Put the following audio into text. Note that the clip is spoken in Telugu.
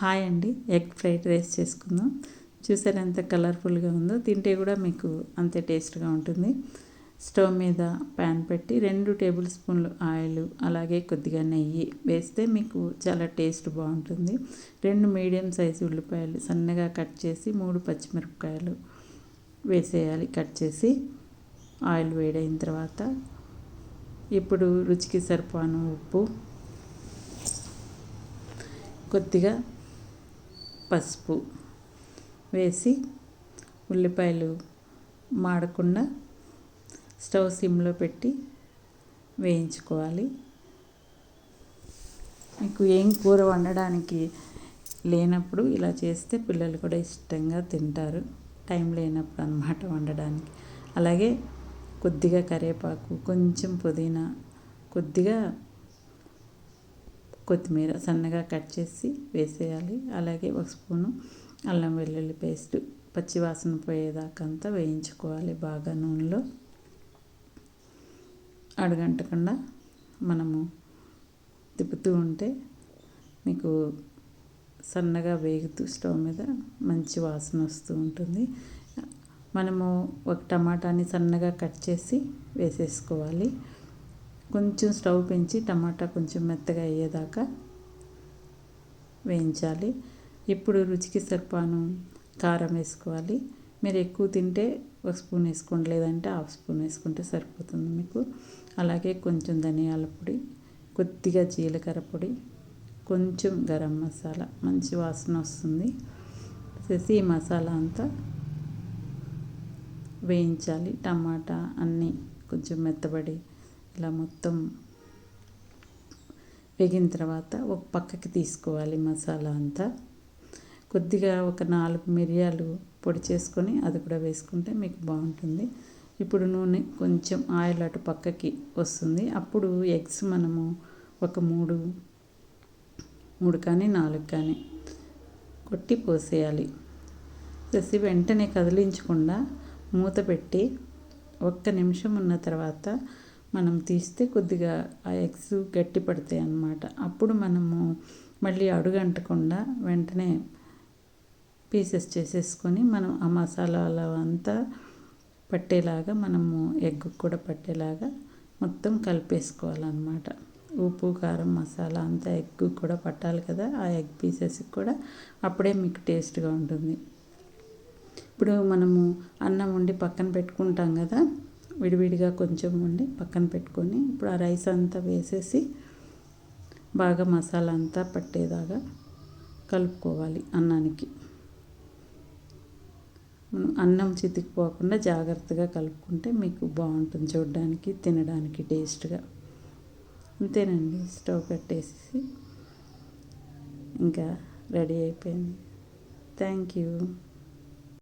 హాయ్ అండి ఎగ్ ఫ్రైడ్ రైస్ చేసుకుందాం. చూసారు ఎంత కలర్ఫుల్గా ఉందో? తింటే కూడా మీకు అంతే టేస్ట్గా ఉంటుంది. స్టవ్ మీద ప్యాన్ పెట్టి రెండు టేబుల్ స్పూన్లు ఆయిల్ అలాగే కొద్దిగా నెయ్యి వేస్తే మీకు చాలా టేస్ట్ బాగుంటుంది. రెండు మీడియం సైజు ఉల్లిపాయలు సన్నగా కట్ చేసి మూడు పచ్చిమిరపకాయలు వేసేయాలి. కట్ చేసి ఆయిల్ వేడైన తర్వాత ఇప్పుడు రుచికి సరిపోను ఉప్పు కొద్దిగా పసుపు వేసి ఉల్లిపాయలు మాడకుండా స్టవ్ సిమ్లో పెట్టి వేయించుకోవాలి. మీకు ఏం కూర వండడానికి లేనప్పుడు ఇలా చేస్తే పిల్లలు కూడా ఇష్టంగా తింటారు. టైం లేనప్పుడు అనమాట వండడానికి. అలాగే కొద్దిగా కరివేపాకు కొంచెం పుదీనా కొద్దిగా కొత్తిమీర సన్నగా కట్ చేసి వేసేయాలి. అలాగే ఒక స్పూను అల్లం వెల్లుల్లి పేస్ట్ పచ్చివాసన పోయేదాకంతా వేయించుకోవాలి బాగా నూనెలో. అడగంటకుండా మనము తిప్పుతూ ఉంటే మీకు సన్నగా వేగుతూ స్టవ్ మీద మంచి వాసన వస్తూ ఉంటుంది. మనము ఒక టమాటాని సన్నగా కట్ చేసి వేసేసుకోవాలి. కొంచెం స్టవ్ పెంచి టమాటా కొంచెం మెత్తగా అయ్యేదాకా వేయించాలి. ఇప్పుడు రుచికి సరిపాను కారం వేసుకోవాలి. మీరు ఎక్కువ తింటే ఒక స్పూన్ వేసుకోండి లేదంటే హాఫ్ స్పూన్ వేసుకుంటే సరిపోతుంది మీకు. అలాగే కొంచెం ధనియాల పొడి కొద్దిగా జీలకర్ర పొడి కొంచెం గరం మసాలా మంచి వాసన వస్తుంది. చేసి ఈ మసాలా అంతా వేయించాలి. టమాటా అన్నీ కొంచెం మెత్తబడి ఇలా మొత్తం వేగిన తర్వాత ఒక పక్కకి తీసుకోవాలి మసాలా అంతా. కొద్దిగా ఒక నాలుగు మిరియాలు పొడి చేసుకొని అది కూడా వేసుకుంటే మీకు బాగుంటుంది. ఇప్పుడు నూనె కొంచెం ఆయిల్ అటు పక్కకి వస్తుంది. అప్పుడు ఎగ్స్ మనము ఒక మూడు మూడు కానీ నాలుగు కానీ కొట్టి పోసేయాలి. వేసి వెంటనే కదిలించకుండా మూత పెట్టి ఒక్క నిమిషం ఉన్న తర్వాత మనం తీస్తే కొద్దిగా ఆ ఎగ్స్ గట్టి పడతాయి అన్నమాట. అప్పుడు మనము మళ్ళీ అడుగంటకుండా వెంటనే పీసెస్ చేసేసుకొని మనం ఆ మసాలాల అంతా పట్టేలాగా మనము ఎగ్ కూడా పట్టేలాగా మొత్తం కలిపేసుకోవాలన్నమాట. ఉప్పు కారం మసాలా అంతా ఎగ్ కూడా పట్టాలి కదా ఆ ఎగ్ పీసెస్కి కూడా అప్పుడే మీకు టేస్ట్గా ఉంటుంది. ఇప్పుడు మనము అన్నం వండి పక్కన పెట్టుకుంటాం కదా విడివిడిగా కొంచెం వండి పక్కన పెట్టుకొని ఇప్పుడు ఆ రైస్ అంతా వేసేసి బాగా మసాలా అంతా పట్టేదాకా కలుపుకోవాలి అన్నానికి. మనం అన్నం చితికిపోకుండా జాగ్రత్తగా కలుపుకుంటే మీకు బాగుంటుంది చూడడానికి తినడానికి టేస్ట్గా. అంతేనండి స్టవ్ కట్టేసి ఇంకా రెడీ అయిపోయింది. Thank you.